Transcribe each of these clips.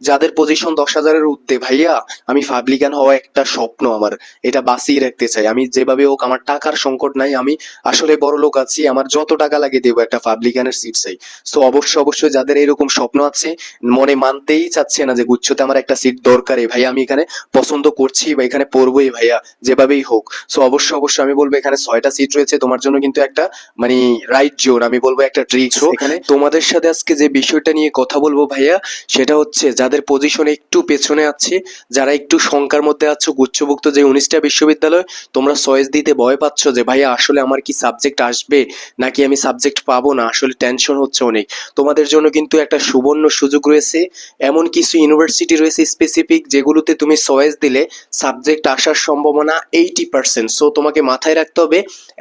যাদের পজিশন দশ হাজারের ঊর্ধ্বে ভাইয়া আমি পাবলিকান হওয়া একটা স্বপ্ন আমার। এটা বাঁচিয়ে রাখতে চাই। আমি যেভাবে হোক আমার টাকার সংকট নাই। আমি আসলে বড় লোক আছি। আমার যত টাকা লাগে দেবো একটা পাবলিকানের সিট চাই। তো অবশ্যই অবশ্যই যাদের এরকম স্বপ্ন আছে মনে মানতেই চাচ্ছে না যে গুচ্ছতে আমার একটা সিট দরকারই ভাই আমি এখানে পছন্দ করছি বা এখানে পড়বোই ভাইয়া যেভাবেই হোক। সো অবশ্যই অবশ্যই আমি বলব এখানে ছয়টা সিট রয়েছে। তোমার জন্য কিন্তু একটা মানে রাইট জোন আমি বলব একটা ট্রিক্স এখানে তোমাদের সাথে আজকে যে বিষয়টা নিয়ে কথা বলব ভাইয়া সেটা হচ্ছে যাদের পজিশনে একটু পেছনে আছে, যারা একটু শঙ্কার মধ্যে আছো, গুচ্ছভুক্ত যে উনিশটা বিশ্ববিদ্যালয়, তোমরা চয়েস দিতে ভয় পাচ্ছ যে ভাইয়া আসলে আমার কি সাবজেক্ট আসবে? নাকি আমি সাবজেক্ট পাবো না? আসলে টেনশন হচ্ছে অনেক। তোমাদের জন্য কিন্তু একটা সুবর্ণ সুযোগ রয়েছে। এমন কিছু ইউনিভার্সিটি রয়েছে স্পেসিফিক যেগুলোতে তুমি চয়েস দিলে সাবজেক্ট আসার সম্ভাবনা এইটি পার্সেন্ট সো তোমাকে মাথায় রাখতে হবে,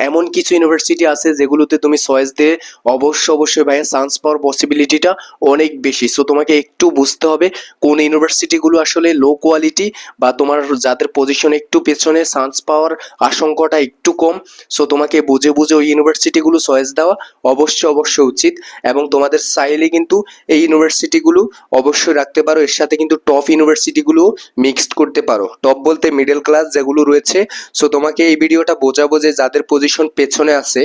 এমন কিছু ইউনিভার্সিটি আছে যেগুলোতে তুমি চয়েস দিয়ে অবশ্যই অবশ্যই, ভাইয়া চান্স পাওয়ার পসিবিলিটিটা অনেক বেশি। সো তোমাকে একটু বুঝতে হবে কোন ইউনিভার্সিটিগুলো আসলে লো কোয়ালিটি বা তোমার যাদের পজিশন একটু পেছনে চান্স পাওয়ার আশঙ্কাটা একটু কম। সো তোমাকে বুঝে বুঝে ওই ইউনিভার্সিটিগুলো চয়েস দেওয়া অবশ্যই অবশ্যই উচিত। এবং তোমাদের চাইলে কিন্তু এই ইউনিভার্সিটিগুলো অবশ্যই রাখতে পারো। এর সাথে কিন্তু টপ ইউনিভার্সিটিগুলো মিক্সড করতে পারো। টপ বলতে মিডল ক্লাস যেগুলো রয়েছে। সো তোমাকে এই ভিডিওটা বোঝাবো যে যাদের পজিশন পেছনে আছে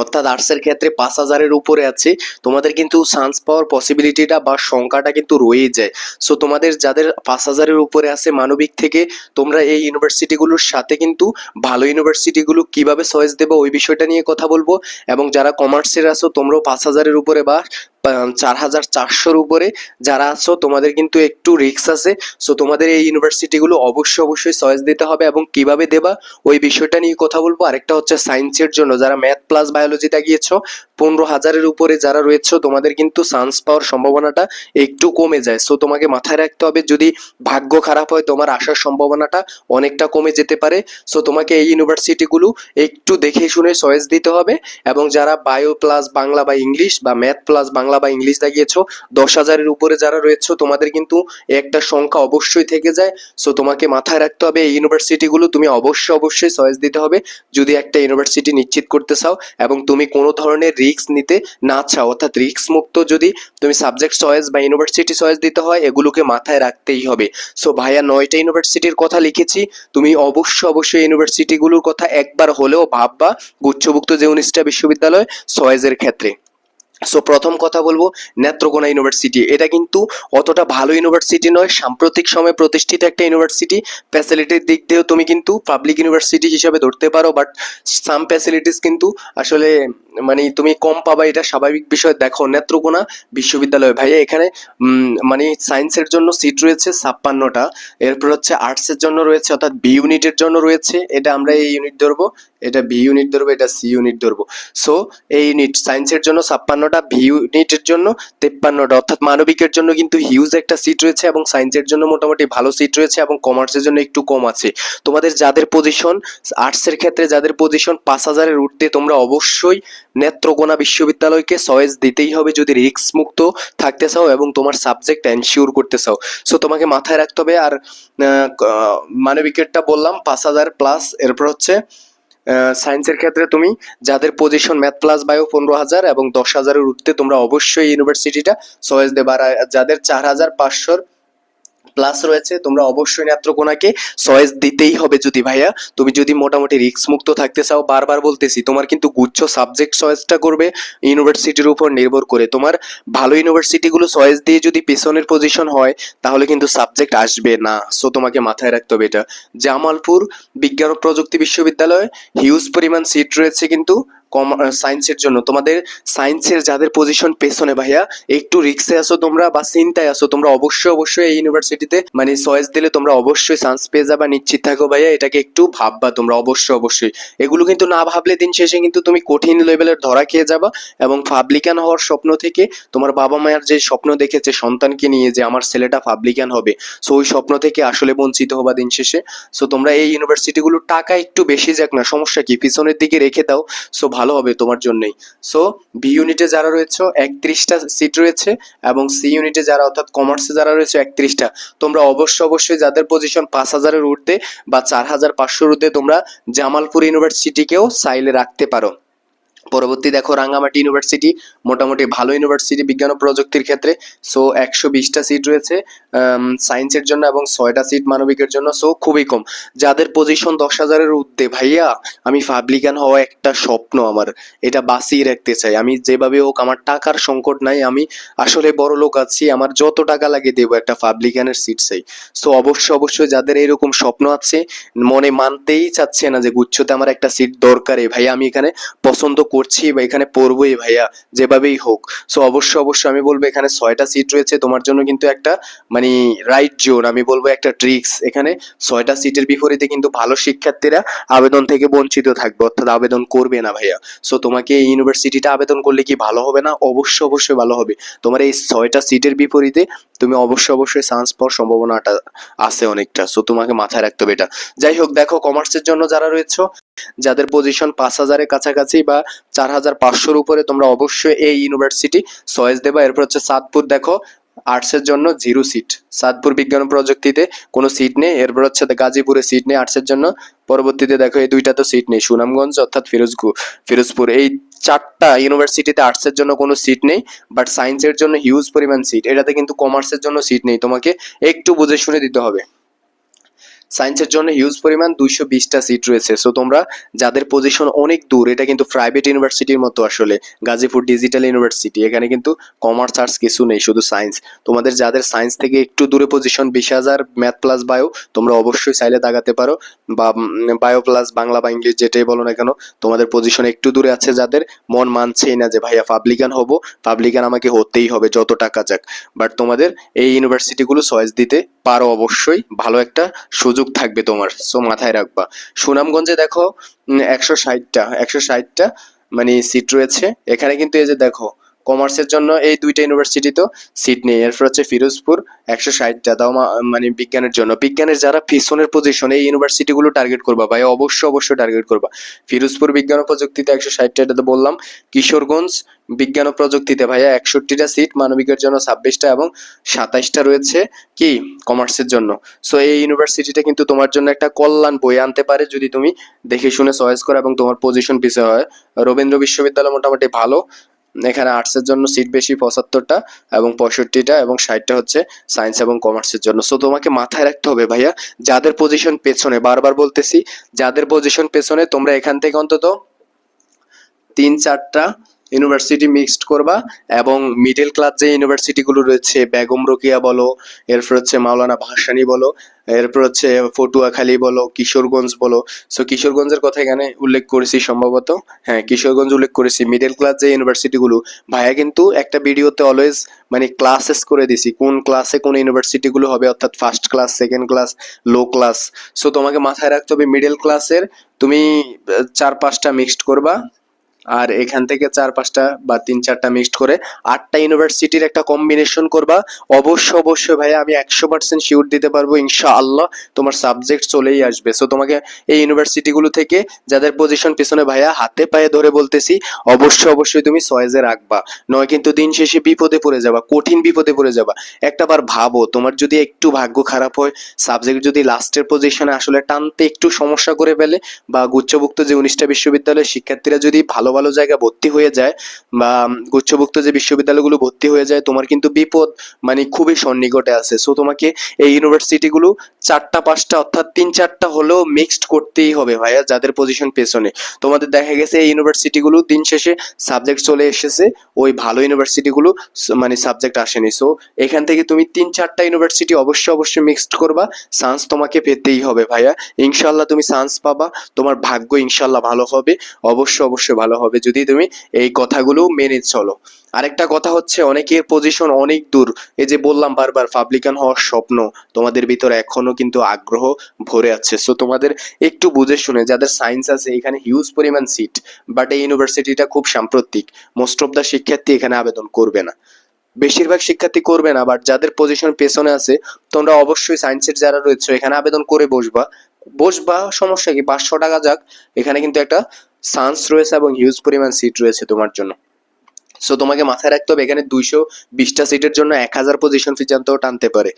অর্থাৎ আর্টসের ক্ষেত্রে পাঁচ হাজারের উপরে আছে। তোমাদের কিন্তু চান্স পাওয়ার পসিবিলিটিটা বা সংখ্যাটা কিন্তু রয়েই যায় সো তোমাদের যাদের পাঁচ হাজারের উপরে আছে মানবিক থেকে, তোমরা এই ইউনিভার্সিটিগুলোর সাথে কিন্তু ভালো ইউনিভার্সিটিগুলো কীভাবে চয়েস দেবো ওই বিষয়টা নিয়ে কথা বলব। এবং যারা কমার্সের আছো, তোমরাও পাঁচ হাজারের উপরে বা চার হাজার চারশোর উপরে যারা আছো, তোমাদের কিন্তু একটু রিক্স আছে। সো তোমাদের এই ইউনিভার্সিটিগুলো অবশ্যই অবশ্যই চয়েস দিতে হবে এবং কীভাবে দেবা, ওই বিষয়টা নিয়ে কথা বলব। আরেকটা হচ্ছে সায়েন্সের জন্য। যারা ম্যাথ প্লাস বায়োলজিতে গিয়েছো পনেরো হাজারের উপরে যারা রয়েছে, তোমাদের কিন্তু চান্স পাওয়ার সম্ভাবনাটা একটু কমে যায়। সো তোমাকে মাথায় রাখতে হবে, যদি ভাগ্য খারাপ হয়, তোমার আসার সম্ভাবনাটা অনেকটা কমে যেতে পারে। সো তোমাকে এই ইউনিভার্সিটিগুলো একটু দেখে শুনে চয়েস দিতে হবে এবং যারা বায়ো প্লাস বাংলা বা ইংলিশ বা ম্যাথ প্লাস বাংলা বা ইংলিশ দাগিয়েছো দশ হাজারের উপরে যারা রয়েছে, তোমাদের কিন্তু একটা সংখ্যা অবশ্যই থেকে যায়। সো তোমাকে মাথায় রাখতে হবে, এই ইউনিভার্সিটিগুলো তুমি অবশ্যই অবশ্যই চয়েস দিতে হবে। যদি একটা ইউনিভার্সিটি নিশ্চিত করতে চাও এবং তুমি কোনো ধরনের রিস্ক নিতে না চাও, অর্থাৎ রিস্ক মুক্ত যদি তুমি সাবজেক্ট চয়েস বা ইউনিভার্সিটি চয়েস দিতে হয়, এগুলোকে মাথায় রাখতেই হবে। সো ভাইয়া, নয়টা ইউনিভার্সিটির কথা লিখেছি। তুমি অবশ্য অবশ্যই ইউনিভার্সিটিগুলোর কথা একবার হলেও ভাববা, গুচ্ছভুক্ত যে উনিশটা বিশ্ববিদ্যালয় চয়েসের ক্ষেত্রে। সো প্রথম কথা বলব, নেত্রকোনা ইউনিভার্সিটি এটা কিন্তু অতটা ভালো ইউনিভার্সিটি নয়। সাম্প্রতিক সময়ে প্রতিষ্ঠিত একটা ইউনিভার্সিটি ফ্যাসিলিটির দিক দিয়েও তুমি কিন্তু পাবলিক ইউনিভার্সিটি হিসাবে ধরতে পারো বাট সাম ফ্যাসিলিটিস কিন্তু আসলে মানে তুমি কম পাবা, এটা স্বাভাবিক বিষয়। দেখো, নেত্রকোনা বিশ্ববিদ্যালয়। ভাইয়া, এখানে মানে সায়েন্সের জন্য সিট রয়েছে ছাপ্পান্নটা। এরপর হচ্ছে আর্টসের জন্য রয়েছে, অর্থাৎ বি ইউনিটের জন্য রয়েছে। এটা আমরা এই ইউনিট ধরবো, এটা বি ইউনিট ধরবো, এটা সি ইউনিট ধরবো। সো এই ইউনিট সায়েন্সের জন্য ছাপ্পান্নটা ভি ইউনিটের জন্য তেপ্পান্নটা। অর্থাৎ মানবিকের জন্য কিন্তু হিউজ একটা সিট রয়েছে এবং সায়েন্সের জন্য মোটামুটি ভালো সিট রয়েছে এবং কমার্সের জন্য একটু কম আছে। তোমাদের যাদের পজিশন আর্টসের ক্ষেত্রে যাদের পজিশন পাঁচ হাজারের ঊর্ধ্বে তোমরা অবশ্যই নেত্রকোনা বিশ্ববিদ্যালয়কে চয়েস দিতেই হবে যদি রিস্ক মুক্ত থাকতে চাও এবং তোমার সাবজেক্ট এনশিওর করতে চাও। সো তোমাকে মাথায় রাখতে হবে আর মানবিকেরটা বললাম, পাঁচ হাজার প্লাস এরপর হচ্ছে সায়েন্সের ক্ষেত্রে তুমি যাদের পজিশন ম্যাথ প্লাস বায়ো পনেরো হাজার এবং দশ হাজারের উঠতে তোমরা অবশ্যই ইউনিভার্সিটিটা চয়েস দেবে। আর যাদের চার হাজার পাঁচশোর প্লাস রয়েছে, তোমরা অবশ্যই নেত্রকোনাকে চয়েস দিতেই হবে যদি ভাইয়া। তুমি যদি মোটামুটি রিস্ক মুক্ত থাকতে চাও, বারবার বলতেছি, তোমার কিন্তু গুচ্ছ সাবজেক্ট চয়েসটা করবে ইউনিভার্সিটির উপর নির্ভর করে। তোমার ভালো ইউনিভার্সিটিগুলো চয়েস দিয়ে যদি পেছনের পজিশন হয়, তাহলে কিন্তু সাবজেক্ট আসবে না। সো তোমাকে মাথায় রাখতে হবে এটা। জামালপুর বিজ্ঞান ও প্রযুক্তি বিশ্ববিদ্যালয়ে হিউজ পরিমাণ সিট রয়েছে কিন্তু কম সায়েন্সের জন্য। তোমাদের সায়েন্সের যাদের পজিশন পেছনে, ভাইয়া, একটু রিক্সে আসো তোমরা বা চিন্তায় আসো তোমরা অবশ্যই অবশ্যই এই ইউনিভার্সিটিতে মানে চয়েস দিলে তোমরা অবশ্যই চান্স পেয়ে যাবা, নিশ্চিত থাকো ভাইয়া, এটাকে একটু ভাববা তোমরা অবশ্যই অবশ্যই। এগুলো কিন্তু না ভাবলে দিন শেষে কিন্তু তুমি কঠিন লেভেলের ধরা খেয়ে যাবা এবং পাবলিকান হওয়ার স্বপ্ন থেকে তোমার বাবা মায়ের যে স্বপ্ন দেখেছে, সন্তানকে নিয়ে যে আমার ছেলেটা পাবলিকান হবে সো ওই স্বপ্ন থেকে আসলে বঞ্চিত হবা দিন শেষে। সো তোমরা এই ইউনিভার্সিটিগুলোর টাকা একটু বেশি যাক না, সমস্যা কি? পিছনের দিকে রেখে দাও সো ভালো হবে তোমার জন্যই। সো বি ইউনিটে যারা রয়েছে, একত্রিশটা সিট রয়েছে এবং সি ইউনিটে যারা, অর্থাৎ কমার্সে যারা রয়েছে, একত্রিশটা। তোমরা অবশ্যই অবশ্যই যাদের পজিশন পাঁচ হাজারের ঊর্ধ্বে বা চার হাজার পাঁচশোর ঊর্ধ্বে, তোমরা জামালপুর ইউনিভার্সিটিকেও সাইলে রাখতে পারো। পরবর্তী দেখো রাঙ্গামাটি ইউনিভার্সিটি মোটামুটি ভালো ইউনিভার্সিটি বিজ্ঞান ও প্রযুক্তির ক্ষেত্রে। সো একশো বিশটা সিট রয়েছে সায়েন্সের জন্য এবং ছয়টা সিট মানবিকের জন্য সো খুবই কম। যাদের পজিশন দশ হাজারের ঊর্ধ্বে, ভাইয়া, আমি পাবলিকান হওয়া একটা স্বপ্ন আমার। এটা বাঁচিয়ে রাখতে চাই। আমি যেভাবে হোক, আমার টাকার সংকট নাই, আমি আসলে বড় লোক আছি, আমার যত টাকা লাগে দেবো একটা পাবলিকানের সিট চাই। সো অবশ্যই অবশ্যই যাদের এরকম স্বপ্ন আছে, মনে মানতেই চাচ্ছে না যে গুচ্ছতে আমার একটা সিট দরকারে। ভাইয়া, আমি এখানে পছন্দ করছি বা এখানে পড়বোই ভাইয়া, যেভাবেই হোক। সো অবশ্যই অবশ্যই আমি বলব এখানে ছয়টা সিট রয়েছে, তোমার জন্য কিন্তু একটা মানে রাইট জোন আমি বলব একটা ট্রিক্স এখানে ছয়টা সিটের বিপরীতে কিন্তু ভালো শিক্ষার্থীরা আবেদন থেকে বঞ্চিত থাকবে, অর্থাৎ আবেদন করবে না ভাইয়া। সো তোমাকে এই ইউনিভার্সিটিটা আবেদন করলে কি ভালো হবে না? অবশ্যই অবশ্যই ভালো হবে। তোমার এই ছয়টা সিটের বিপরীতে তুমি অবশ্যই অবশ্যই চান্স পাওয়ার সম্ভাবনাটা আছে অনেকটা। সো তোমাকে মাথায় রাখতে হবে এটা। যাই হোক, দেখো কমার্সের জন্য যারা রয়েছে যাদের পজিশন পাঁচ হাজারের কাছাকাছি বা চার হাজার পাঁচশোর উপরে তোমরা অবশ্যই এই ইউনিভার্সিটি চয়েস দেবা। এরপর হচ্ছে সাতপুর, দেখো আর্টসের জন্য জিরো সিট সাতপুর বিজ্ঞান প্রযুক্তিতে কোনো সিট নেই। এরপর হচ্ছে গাজীপুরে সিট নেই আর্টসের জন্য। পরবর্তীতে দেখো, এই দুইটা তো সিট নেই। সুনামগঞ্জ অর্থাৎ ফিরোজগু ফিরোজপুর। এই চারটা ইউনিভার্সিটিতে আর্টসের জন্য কোনো সিট নেই বাট সায়েন্সের জন্য হিউজ পরিমাণ সিট এটাতে কিন্তু কমার্সের জন্য সিট নেই। তোমাকে একটু বুঝে শুনে দিতে হবে। সায়েন্সের জন্য হিউজ পরিমাণ দুইশো বিশটা সিট রয়েছে। সো তোমরা যাদের পজিশন অনেক দূর, এটা কিন্তু প্রাইভেট ইউনিভার্সিটির মতো আসলে। গাজীপুর ডিজিটাল ইউনিভার্সিটি এখানে কিন্তু কমার্স আর্টস কিছু নেই, শুধু সায়েন্স তোমাদের যাদের সায়েন্স থেকে একটু দূরে পজিশন বিশ হাজার ম্যাথ প্লাস বায়ো তোমরা অবশ্যই চাইলে দাগাতে পারো। বা বায়ো প্লাস বাংলা বা ইংলিশ যেটাই বলো না কেন, তোমাদের পজিশন একটু দূরে আছে যাদের। মন মানছেই না যে, ভাইয়া পাবলিকান হব। পাবলিকান আমাকে হতেই হবে, যত টাকা যাক। বাট তোমাদের এই ইউনিভার্সিটিগুলো চয়েস দিতে পারো অবশ্যই। ভালো একটা সুযোগ থাকবে তোমার সো মাথায় রাখবা। সুনামগঞ্জে দেখো একশো ষাটটা একশো ষাটটা মানে সিট রয়েছে। এখানে কিন্তু এই যে দেখো কমার্সের জন্য এই দুইটা ইউনিভার্সিটি তো সিট নেই এরপর হচ্ছে ফিরোজপুর একশো ষাটটা তাও মানে বিজ্ঞানের জন্য। বিজ্ঞানের যারা পিছনের পজিশন এই ইউনিভার্সিটিগুলো টার্গেট করবা ভাই অবশ্যই অবশ্যই টার্গেট করবা। ফিরোজপুর বিজ্ঞান ও প্রযুক্তিতে একশো ষাটটা এটা তো বললাম। কিশোরগঞ্জ বিজ্ঞান ও প্রযুক্তিতে ভাইয়া একষট্টিটা সিট মানবিকের জন্য ছাব্বিশটা এবং সাতাইশটা রয়েছে কি? কমার্সের জন্য। সো এই ইউনিভার্সিটিটা কিন্তু তোমার জন্য একটা কল্যাণ বই আনতে পারে যদি তুমি দেখে শুনে চয়েস করো এবং তোমার পজিশন পিছিয়ে হয়। রবীন্দ্র বিশ্ববিদ্যালয় মোটামুটি ভালো। এখানে আর্টসের জন্য সিট বেশি পঁচাত্তরটা এবং পঁয়ষট্টিটা এবং ষাটটা হচ্ছে সায়েন্স এবং কমার্সের জন্য। সো তোমাকে মাথায় রাখতে হবে ভাইয়া, যাদের পজিশন পেছনে, বারবার বলতেছি, যাদের পজিশন পেছনে তোমরা এখান থেকে অন্তত তিন, চারটা ইউনিভার্সিটি মিক্সড করবা এবং মিডল ক্লাস যে ইউনিভার্সিটিগুলো রয়েছে, বেগম রোকিয়া বলো, এরপর হচ্ছে মাওলানা ভাসানি বলো, এরপর হচ্ছে পটুয়াখালী বলো, কিশোরগঞ্জ বলো। সো কিশোরগঞ্জের কথা এখানে উল্লেখ করেছি সম্ভবত। হ্যাঁ কিশোরগঞ্জ উল্লেখ করেছি। মিডল ক্লাস যে ইউনিভার্সিটিগুলো ভাইয়া কিন্তু একটা ভিডিওতে অলওয়েজ মানে ক্লাসেস করে দিছি, কোন ক্লাসে কোন ইউনিভার্সিটিগুলো হবে, অর্থাৎ first class second class low class so তোমাকে মাথায় রাখতে হবে মিডল ক্লাসের তুমি চার পাঁচটা মিক্সড করবা। আর এখান থেকে চার পাঁচটা বা তিন চারটা মিক্সড করে আটটা ইউনিভার্সিটির একটা কম্বিনেশন করবা। অবশ্যই অবশ্যই ভাই আমি একশো পার্সেন্ট শিওর দিতে পারব, ইনশাআল্লাহ তোমার সাবজেক্ট চলেই আসবে। সো তোমাকে এই ইউনিভার্সিটিগুলো থেকে যাদের পজিশন পিছনে ভাইয়া হাতে পায়ে ধরে বলতেছি অবশ্যই অবশ্যই তুমি সয়েজে রাখবা। নয় কিন্তু দিন শেষে বিপদে পড়ে যাবা, কঠিন বিপদে পড়ে যাবা। একটা বার ভাবো, তোমার যদি একটু ভাগ্য খারাপ হয় সাবজেক্ট যদি লাস্টের পজিশনে আসলে টানতে একটু সমস্যা করে ফেলে, বা গুচ্ছভুক্ত যে উনিশটা বিশ্ববিদ্যালয়ের শিক্ষার্থীরা যদি ভালো ভালো জায়গা ভর্তি হয়ে যায় বা গুচ্ছভুক্ত যে বিশ্ববিদ্যালয়গুলো ভর্তি হয়ে যায়, তোমার কিন্তু বিপদ মানে খুবই সন্নিকটে আছে। সো তোমাকে এই ইউনিভার্সিটিগুলো চারটা, পাঁচটা, অর্থাৎ তিন, চারটা হলেও মিক্সড করতেই হবে ভাইয়া, যাদের পজিশন পেছনে। তোমাদের দেখা গেছে এই ইউনিভার্সিটিগুলো দিন শেষে সাবজেক্ট চলে এসেছে, ওই ভালো ইউনিভার্সিটিগুলো মানে সাবজেক্ট আসেনি। সো এখান থেকে তুমি তিন, চারটা ইউনিভার্সিটি অবশ্যই অবশ্যই মিক্সড করবা চান্স তোমাকে পেতেই হবে ভাইয়া। ইনশাল্লাহ তুমি চান্স পাবা, তোমার ভাগ্য ইনশাল্লাহ ভালো হবে, অবশ্যই অবশ্যই ভালো হবে। যদি তুমি এই কথাগুলো মেনে চলো। আরেকটা কথা হচ্ছে, অনেকের পজিশন অনেক দূর। এই যে বললাম বারবার পাবলিকান হওয়ার স্বপ্ন তোমাদের ভিতরে এখনও কিন্তু আগ্রহ ভরে আছে। সো তোমাদের একটু বুঝে শুনে, যাদের সায়েন্স আছে, এখানে হিউজ পরিমাণ সিট বাট এই ইউনিভার্সিটিটা খুব সাম্প্রতিক। মোস্ট অফ দ্য শিক্ষার্থী এখানে আবেদন করবে না। বেশিরভাগ শিক্ষার্থী করবে না বাট যাদের পজিশন পেছনে আছে, তোমরা অবশ্যই সায়েন্সের যারা রয়েছে, এখানে আবেদন করে বসবা। বসবা, সমস্যা কি? পাঁচশো টাকা যাক। এখানে কিন্তু একটা চান্স রয়েছে এবং হিউজ পরিমাণ সিট রয়েছে তোমার জন্য। সো তোমাকে মাথায় রাখতে হবে, এখানে দুইশো বিশটা সিটের জন্য এক হাজার পজিশন পর্যন্ত টানতে পারে।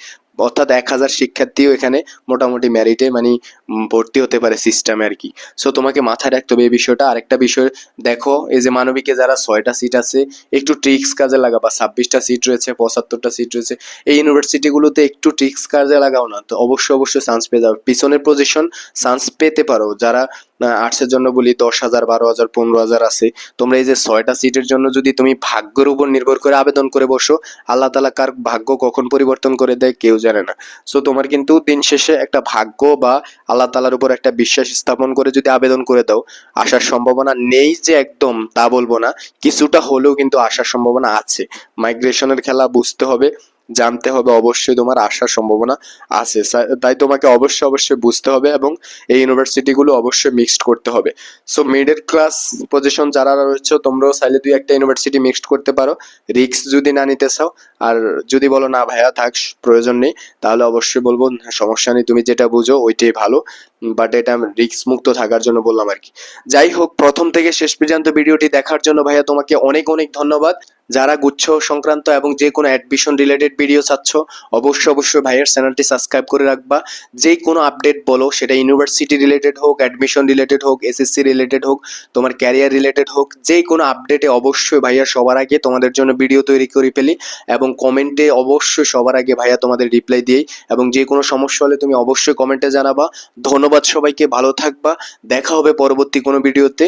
অর্থাৎ এক হাজার শিক্ষার্থীও এখানে মোটামুটি ম্যারিটে মানে ভর্তি হতে পারে সিস্টেমে আর কি। সো তোমাকে মাথায় রাখতে হবে এই বিষয়টা। আরেকটা বিষয়, দেখো, এই যে মানবিকে যারা ছয়টা সিট আছে, একটু ট্রিক্স কাজে লাগাবা। ছাব্বিশটা সিট রয়েছে, পঁচাত্তরটা সিট রয়েছে। এই ইউনিভার্সিটিগুলোতে একটু ট্রিক্স কাজে লাগাও না। তো অবশ্যই অবশ্যই চান্স পেয়ে যাবে। পিছনের পজিশন চান্স পেতে পারো। যারা আর্টসের জন্য বলি, দশ হাজার, বারো হাজার, পনেরো হাজার আছে, তোমরা এই যে ছয়টা সিটের জন্য যদি তুমি ভাগ্যের উপর নির্ভর করে আবেদন করে বসো, আল্লাহ তালা কার ভাগ্য কখন পরিবর্তন করে দেয়, কেউ জানে না। সো তোমার কিন্তু দিন শেষে একটা ভাগ্য বা আল্লাহ তালার উপর একটা বিশ্বাস স্থাপন করে যদি আবেদন করে দাও, আসার সম্ভাবনা নেই যে একদম, তা বলব না। কিছুটা হলেও কিন্তু আসার সম্ভাবনা আছে। মাইগ্রেশনের খেলা বুঝতে হবে। জানতে হবে, অবশ্যই তোমার আসার সম্ভাবনা আছে। তাই তোমাকে অবশ্যই অবশ্যই বুঝতে হবে এবং এই ইউনিভার্সিটিগুলো অবশ্যই মিক্সড করতে হবে। সো মিডল ক্লাস পজিশন যারা রয়েছে, তোমরাও চাইলে দুই একটা ইউনিভার্সিটি মিক্সড করতে পারো। রিক্স যদি না নিতে চাও, আর যদি বলো, না ভাইয়া, থাক, প্রয়োজন নেই, তাহলে অবশ্যই বলব সমস্যা নেই, তুমি যেটা বুঝো, ওইটাই ভালো। বাট এটা আমি রিক্স মুক্ত থাকার জন্য বললাম আর কি। যাই হোক, প্রথম থেকে শেষ পর্যন্ত ভিডিওটি দেখার জন্য ভাইয়া তোমাকে অনেক অনেক ধন্যবাদ। যারা গুচ্ছ সংক্রান্ত এবং যে কোনো অ্যাডমিশন রিলেটেড ভিডিও চাচ্ছ, অবশ্যই অবশ্যই ভাইয়ের চ্যানেলটি সাবস্ক্রাইব করে রাখবা। যে কোনো আপডেট বলো, সেটা ইউনিভার্সিটি রিলেটেড হোক অ্যাডমিশন রিলেটেড হোক এসএসসি রিলেটেড হোক, তোমার ক্যারিয়ার রিলেটেড হোক, যে কোনো আপডেটে অবশ্যই ভাইয়া সবার আগে তোমাদের জন্য ভিডিও তৈরি করে ফেলি এবং কমেন্টে অবশ্যই সবার আগে ভাইয়া তোমাদের রিপ্লাই দিই এবং যে কোনো সমস্যা হলে তুমি অবশ্যই কমেন্টে জানাবা। ধন্যবাদ সবাইকে ভালো থাকবা। দেখা হবে পরবর্তী কোনো ভিডিওতে।